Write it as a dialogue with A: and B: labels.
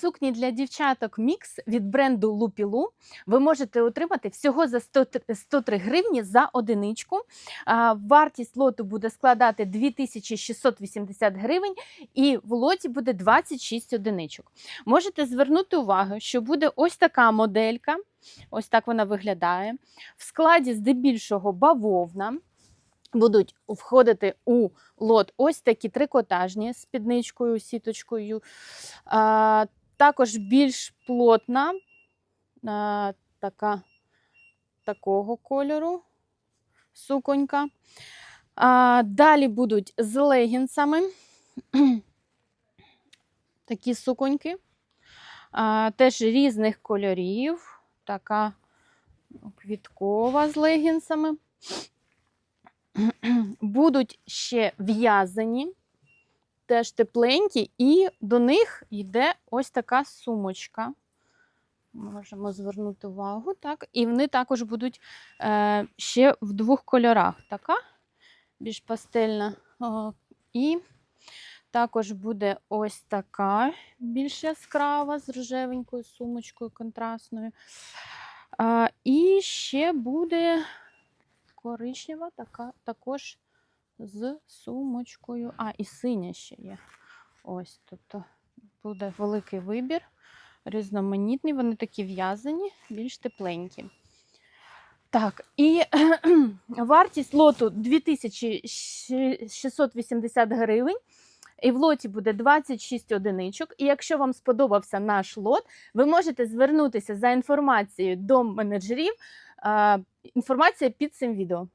A: Сукні для дівчаток мікс від бренду Лупілу ви можете отримати всього за 103 гривні за одиничку. Вартість лоту буде складати 2680 гривень, і в лоті буде 26 одиничок. Можете звернути увагу, що буде ось така моделька. Ось так вона виглядає. В складі здебільшого бавовна. Будуть входити у лот ось такі трикотажні з спідничкою, сіточкою. Також більш плотна, така, такого кольору суконька. А, далі будуть з легінсами. Такі суконьки. А, теж різних кольорів. Така квіткова з легінсами. Будуть ще в'язані, теж тепленькі, і до них йде ось така сумочка. Можемо звернути увагу, так. І вони також будуть е, ще в двох кольорах. Така більш пастельна. О, і також буде ось така більш яскрава з рожевенькою сумочкою контрастною. А, і ще буде коричнева, така, також з сумочкою. А, і синя ще є. Ось, тобто буде великий вибір, різноманітні, вони такі в'язані, більш тепленькі. Так, і вартість лоту 2680 гривень. І в лоті буде 26 одиничок. І якщо вам сподобався наш лот, ви можете звернутися за інформацією до менеджерів. Інформація під цим відео.